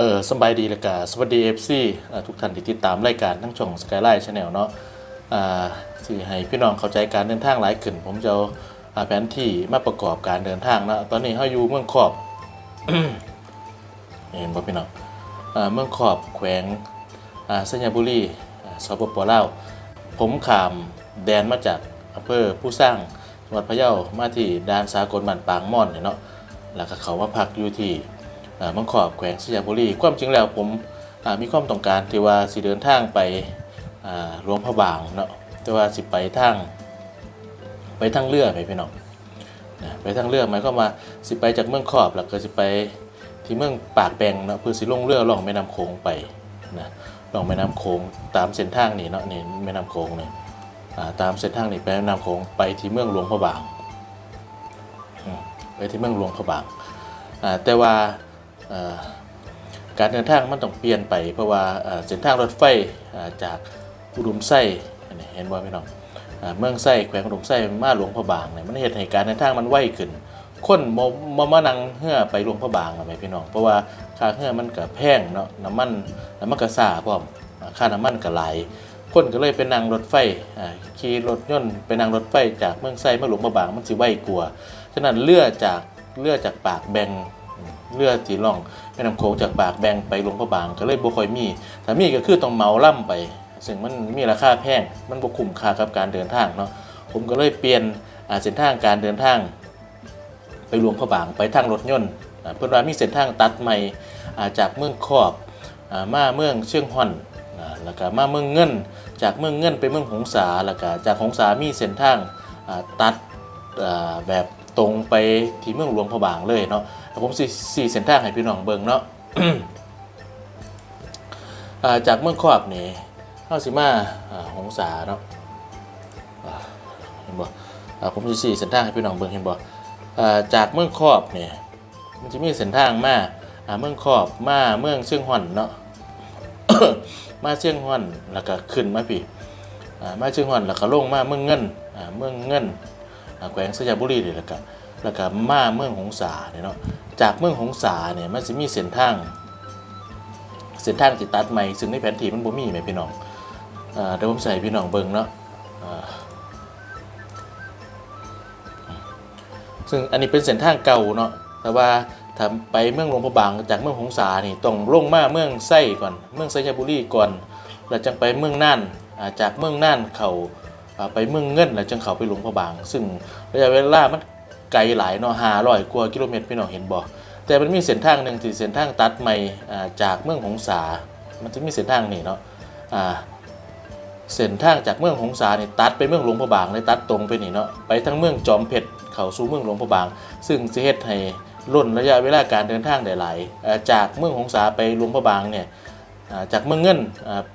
เออสบายดีเลยกะสวัสดีเอฟซีทุกท่านที่ติดตามรายการทั้งช่องสกายไลน์ชาแนลเนาะอ่าที่ให้พี่น้องเข้าใจการเดินทางหลายขึ้น ผมจะเอาแผนที่มาประกอบการเดินทางนะตอนนี้เราอยู่เมืองขอบเห็นบ่พี่น้องอ่าเมืองขอบแขวงอ่าสัญญบุรีอ่าสปปลาวผมขามแดนมาจากอำเภอผู้สร้างจังหวัดพะเยามาที่ด่านสากลบ้านปางม่อนเนาะแล้วก็เขามาพักอยู่ที่ มังขอบแขวงสยามบุรี ความจริงแล้วผมมีความต้องการที่ว่าสิเดินทางไปหลวงพระบางเนาะแต่ว่าสิไปทางไปทางเรือไปพี่น้องนะไปทางเรือหมายความว่าสิไปจากเมืองขอบแล้วก็สิไปที่เมืองปากแปงเนาะเพื่อสิลงเรือล่องแม่น้ำโขงไปนะล่องแม่น้ำโขงตามเส้นทางนี่เนาะนี่แม่น้ำโขงเนี่ยอ่าตามเส้นทางนี่ไปแม่น้ำโขงไปที่เมืองหลวงพระบางไปที่เมืองหลวงพระบางแต่ว่า การเดินทางมันต้องเปลี่ยนไปเพราะว่าเส้นทางรถไฟจากอุดมไส้เห็นว่าพี่น้องเมืองไส้แขวงอุดมไส้มาหลวงพระบางเนี่ยมันเหตุให้การเดินทางมันไวขึ้นคนมามามานั่งเฮือไปหลวงพระบางไหมพี่น้องเพราะว่าค่าเฮือมันก็แพงเนาะน้ำมันน้ำมันก็ซาพร้อมอ่าค่าน้ำมันก็หลายคนก็เลยไปนั่งรถไฟขี่รถยนต์ไปนั่งรถไฟจากเมืองไส้มาหลวงพระบางมันสิไวกว่าฉะนั้นเรือจากเรือจากปากแบง เรือที่ล่องแม่น้ำโขงจากปากแบงไปหลวงพระบางก็เลยบ่ค่อยมีถ้ามีก็คือต้องเหมาล่ำไป ซึ่งมันมีราคาแพงมันบ่คุ้มค่ากับการเดินทางเนาะผมก็เลยเปลี่ยนเส้นทางการเดินทาง ไปหลวงพระบางไปทางรถยนต์เพิ่อนว่ามีเส้นทางตัดใหม่าจากเมืองขอบอมาเมืองเชียงฮอนอแล้วก็มาเมืองเงิน จากเมืองเงินไปเมืองหงสาแล้วก็จากหงสามีเส้นทางาตัดแบบ ตรงไปที่เมืองหลวงพะบางเลยเนาะผมสี่สี่เส้นทางให้พี่น้องเบิ่งเนาะาจากเมืองขอบนี่เข้าสิมาหงสาเนาะเห็นบ่อ่าผมสิสี่เส้นทางให้พี่น้องเบิ่งเห็นบ่อ่าจากเมืองขอบเนี่ยมันจะมีเส้นทางมาเมืองขอบมาเมืองเชียงฮ่อนเนาะมาเชียงฮ่อนแล้วก็ขึ้นมาพี่มาเชียงฮ่อนแล้วก็ลงมาเมืองเงินเมืองเงิน แขวงสยามบุรีนี่แหละครับแล้วก็มาเมืองหงสาเนี่ยเนาะจากเมืองหงสาเนี่ยมันจะมีเส้นทางเส้นทางติดตัดใหม่ซึ่งในแผนที่มันบ่มีไหมพี่น้องอ่าเดี๋ยวผมใส่พี่น้องเบิ่งเนาะซึ่งอันนี้เป็นเส้นทางเก่าเนาะแต่ว่าถ้าไปเมืองหลวงพระบางจากเมืองหงสานี่ต้องลงมาเมืองไส้ก่อน เมืองไสยบุรีก่อน แล้วจังไปเมืองน่านจากเมืองน่านเขา่า ไปเมืองเงินแล้วจังเขาไปหลวงพระบาง ซึ่งระยะเวลามันไกลหลายเนาะห้าร้อยกว่ากิโลเมตรพี่น้องเห็นบ่แต่มันมีเส้นทางหนึ่งที่เส้นทางตัดใหม่จากเมืองหงสา มันจะมีเส้นทางนี่เนาะเส้นทางจากเมืองหงสานี่ตัดไปเมืองหลวงพระบางเลยตัดตรงไปนี่เนาะไปทั้งเมืองจอมเพชรเขาสู่เมืองหลวงพระบาง ซึ่งสิเฮ็ดให้ล่นระยะเวลาการเดินทางได้หลายจากเมืองหงสาไปหลวงพระบางเนี่ย จากเมืองเงิน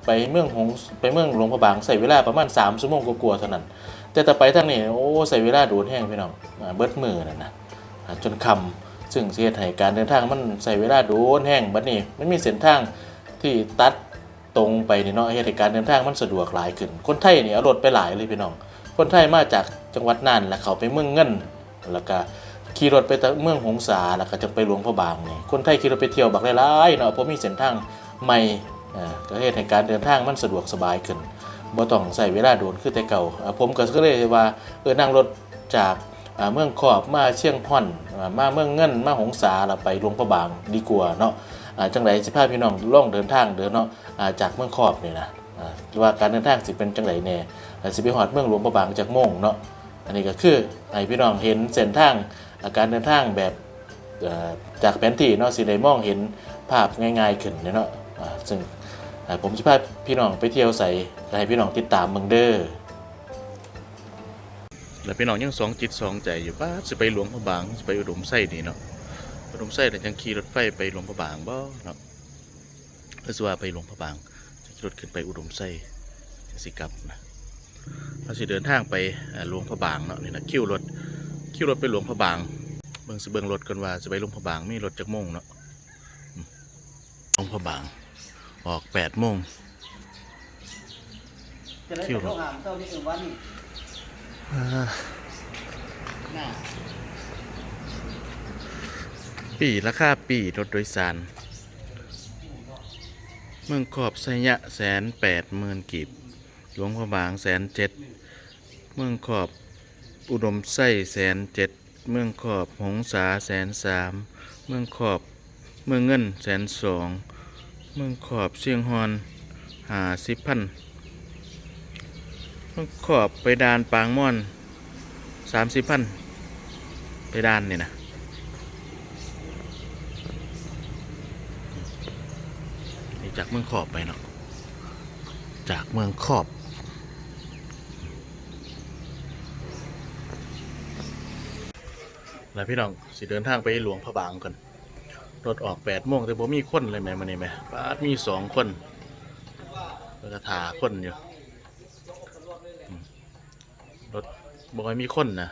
ไปเมืองหงไปเมืองหลวงพระบางใส่เวลาประมาณ3ชั่วโมงกว่าๆเท่านั้น แต่ถ้าไปทางนี้โอ้ใส่เวลาโดนแห้งพี่น้องเบิดมือนั่นนะจนคำซึ่งเสียให้การเดินทางมันใส่เวลาโดนแห้งบัดนี้มันมีเส้นทางที่ตัดตรงไปนี่เนาะเฮ็ดให้การเดินทางมันสะดวกหลายขึ้น คนไทยนี่เอารถไปหลายเลยพี่น้อง คนไทยมาจากจังหวัดน่านแล้วเขาไปเมืองเงินแล้วก็ขี่รถไปเมืองหงสาแล้วก็จะไปหลวงพระบางนี่คนไทยขี่รถไปเที่ยวบักหลายๆเนาะเพราะมีเส้นทาง ใหม่อ่าก็เฮ็ดให้การเดินทางมันสะดวกสบายขึ้นบ่ต้องใส่เวลาโดนคือแต่เก่าอ่าผมก็เลยว่าเออนั่งรถจากอ่าเมืองขอบมาเชียงฮ่อนมาเมืองเงินมาหงสาแล้วไปหลวงพระบางดีกว่าเนาะอ่าจังไดสิพาพี่น้องล่องเดินทางเด้อเนาะจากเมืองขอบเนี่ยนะอ่าว่าการเดินทางสิเป็นจังไดแน่อ่สิไปฮอดเมืองหลวงพระบางจากโมงเนาะอันนี้ก็คือให้พี่น้องเห็นเส้นทางการเดินทางแบบเอ่อจากแผนที่เนาะสิได้มองเห็นภาพง่ายๆขึ้นเนาะ ซึ่งผมจะพาพี่น้องไปเที่ยวใส่ให้พี่น้องติดตามเมืองเด้อแล้วพี่น้องยังสองจิตสองใจอยู่ว่าจะไปหลวงพระบางจะไปอุดมไส้นี่เนาะอุดมไส้แต่ยังขี่รถไฟไปหลวงพระบางบ่เนาะเพื่อสิว่าไปหลวงพระบางจะขี่รถขึ้นไปอุดมไส้จะสิกลับนะเราสิเดินทางไปหลวงพระบางเนาะนี่นะคิวรถคิวรถไปหลวงพระบางเบิ่งสิเบิ่งรถกันว่าจะไปหลวงพระบางมีรถจักโมงเนาะหลวงพระบาง ออกแปดโมง จะได้คิว ไปโรงงานเจ้านี่เออวันนี้น่ะปีราคาปีรถโดยสาร เมืองขอบไสยะแสนแปดหมื่นกีบ หลวงพระบางแสนเจ็ด เมืองขอบอุดมไส้แสนเจ็ด เมืองขอบหงสาแสนสาม เมืองขอบเมืองเงินแสนสอง เมืองขอบเชียงฮอนหาสิบพันเมืองขอบไปดานปางม่อนสามสิบพันไปดานนี่นะจากเมืองขอบไปเนาะจากเมืองขอบแล้วพี่น้องสิเดินทางไปหลวงพระบางกัน รถออกแปดโมงแต่ผมมีคนเลยไหมมันนี่ไหมป้ามีสองคนแล้วก็ถาคนอยู่รถบอยมีคนนะ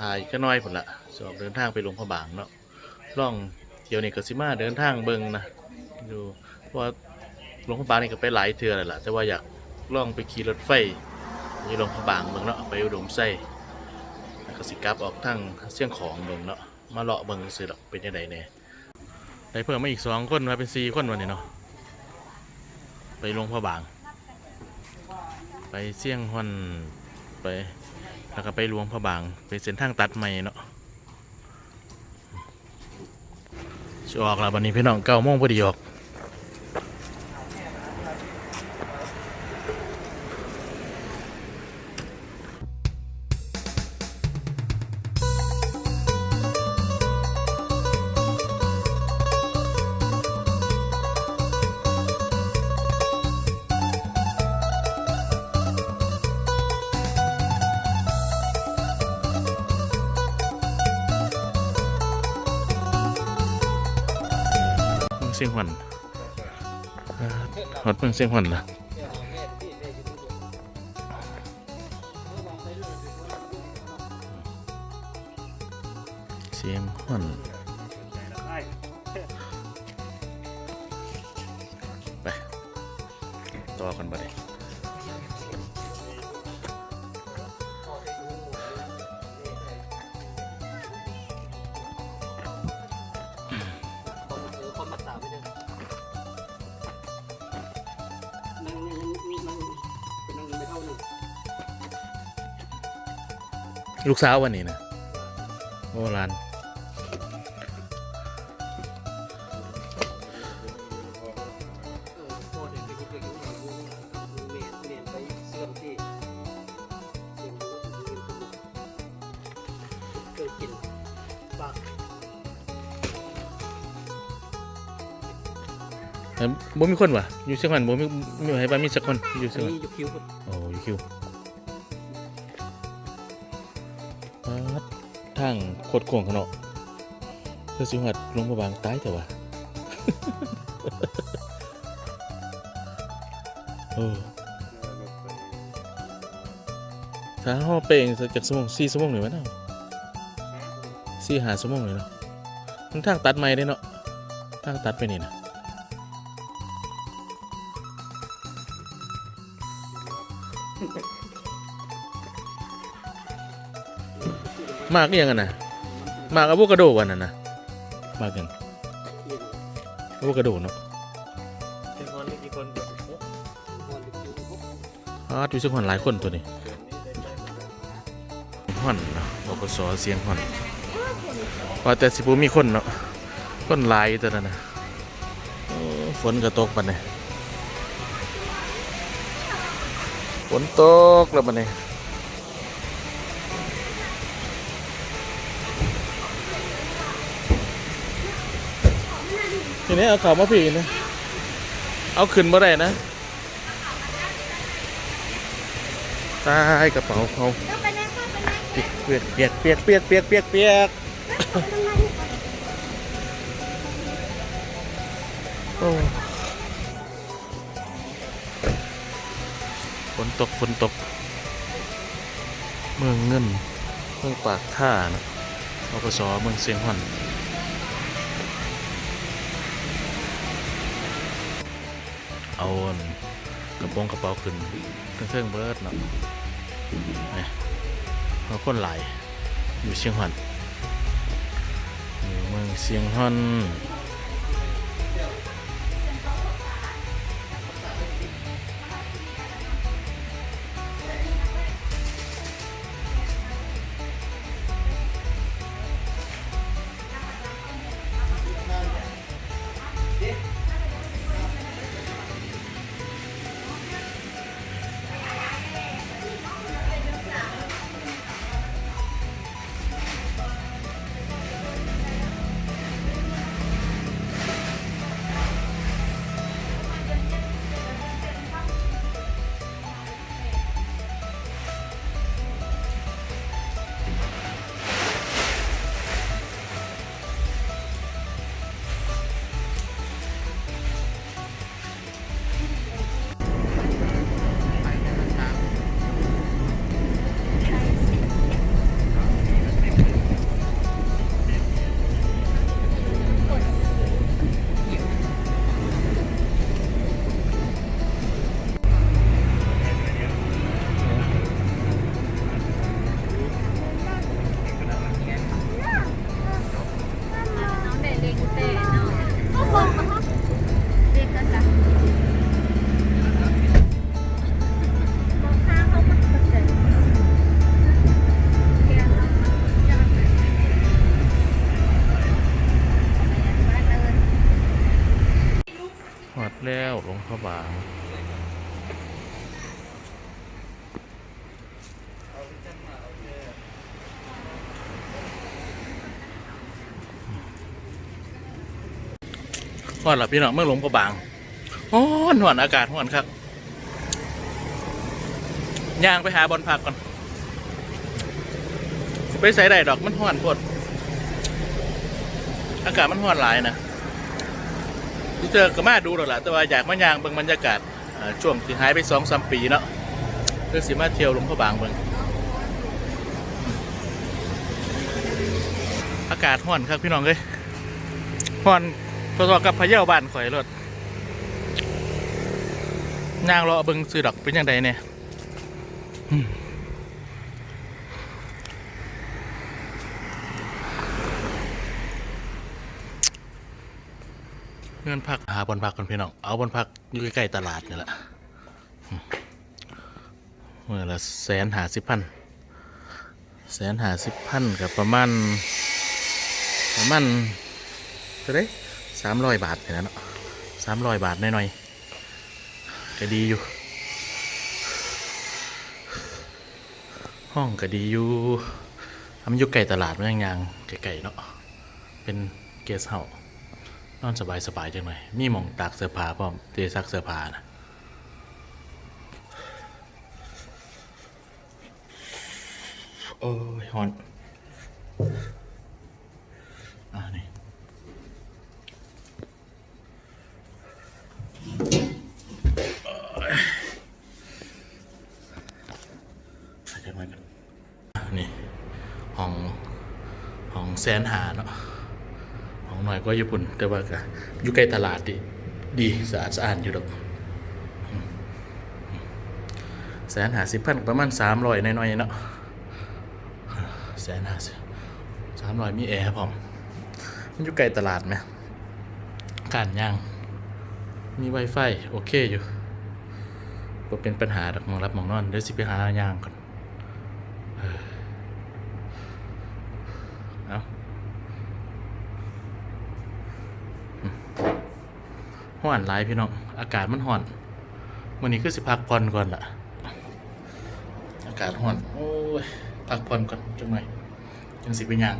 ถ่ายก็น้อยผลละสอบเดินทางไปหลวงพระบางเนาะล่องเดี๋ยวนี้ก็สิมาเดินทางเบิงนะดูเพราะว่าหลวงพระบางนี่ก็ไปหลายเทือเลยล่ะแต่ว่าอยากล่องไปขี่รถไฟไปหลวงพระบางเบิงเนาะไปอุดมไส้แล้วก็สิกลับออกทางเสี่ยงของเบิงเนาะ มาเลาะเบิ่งซื้อดอกเป็นยังไงเนี่ยได้เพิ่มมาอีกสองคนมาเป็นสี่คนวันนี้เนาะไปลงพระบาง ไปเสี่ยงฮอนไปแล้วก็ไปหลวงพระบาง ไปเส้นทางตัดใหม่เนาะจะออกแล้ววันนี้พี่น้องเก้าโมงพอดีออก เสียงหวันฮอดเมืองเสียงหวันล่ะเสียงหวัน ลูกสาววันนี้นะโอ้ร้านเออพ่อเด็กไปกินเด็กอยู่ไหนอยู่เมียเมียไปเสื่อมที่เสื่อมที่เคยกินปากเอ้ยบ่มีคนวะอยู่เชียงหวันบ่มีมีให้บ้านมีสักคนอยู่เชียงหวันนี่อยู่คิ้วคนโอ้อยู่คิว ดทางโคตรโค้งขางเนาะเพื่อสิหัดลงมาบางตายแต่ว่าเออถ้าเฮาไปเองสักจากชั่วโมง4ชั่วโมงนี่วะเนาะ4 5ชั่วโมงนี่เนาะมันทางตัดใหม่เด้เนาะทางตัดไปนี่นะ มากอิหยังกันนะมากอะโวคาโดวันนั้นนะมากยังอะโวคาโดเนาะเป็นคนกี่คนคนอยู่คิ้วพวกอาดูสิฮอนหลายคนตัวนี้ฮอนเนาะบกสเสียงฮอนว่าแต่สิบูมีคนเนาะคนหลายตัวนั้นนะฝนก็ตกปันเนี่ยฝนตกแล้วปันเนี่ย ทีนี้เอาข่าวมาผีนะ เอาขึ้นมาได้นะ ตายกระเป๋าเขาเปียกเปียกเปียกเปียกเปียกเปียกเปียกโอ้ฝนตกฝนตก เมืองเงิน เมืองปากท่านะอกสเมืองเสียงหอน เอากระโปรงกระเป๋าขึ้นเครื่องเบิร์ดเนาะนี่ยเขาคนไหลอยู่เชียงหันเมืองเชียงหันเด็ก วหลวงพระบางหอดหลับพี่น้องเมื่อหลวงพระบางฮ้อนหอนอากาศหอนครับย่างไปหาบอลพักก่อน ไปใส่ได้ดอกมันห้อนโพดอากาศมันห้อนหลายนะ ที่เจอก็มาดูหรอกล่ะแต่ว่าอยากมายางเบิ่งบรรยากาศช่วงที่หายไปสองสามปีเนาะเพื่อสิมาเที่ยวลงพระบางเบิ่งอากาศร้อนครับพี่น้องเอ้ยร้อนพอๆกับพะเยาบ้านข่อยรถย่างรอเบิ่งซื้อดอกเป็นยังไงเนี่ย เงินพักหาบนพักกันพี่น้อง เอาบนพักอยู่ใกล้ๆตลาดนี่แหละเมื่อละแสนหาสิบพันแสนหาสิบพันกับประมาณประมาณเท่าไรสามร้อยบาทนี่แหละเนาะสามร้อยบาทหน่อยๆก็ดีอยู่ ห้องก็ดีอยู่ทำอยู่ไก่ตลาดมันยังยังไก่ๆเนาะเป็นเกสเฮาส์ อนสบายสบายๆจังหน่อยมีมองตากเสื้อผ้าพร้อมเตซักเสื้อผ้านะโอ้ยฮอนอ่านี่นี่ห้องห้องแสนหาเนาะ น่อยก็ญี่ปุ่น แต่ว่าก็อยู่ใกล้ตลาดดีดีสะอาดสะอาดอยู่ดอกแสนหาสิบพันประมาณสามร้อยน้อยๆเนาะแสนหาสามร้อยมีแอร์พอมมันอยู่ใกล้ตลาดไหมการย่าง มี Wi-Fi โอเคอยู่ก็เป็นปัญหาดอกมองรับมองนอน เดี๋ยวสิไปหาย่างก่อนเออเอา ห้อนหลายพี่น้องอากาศมันห้อนวันนี้คือสิพักผ่อนก่อนล่ะ อากาศห้อนโอ้ยพักผ่อนก่อนจังหน่อยจังสิบปย่าง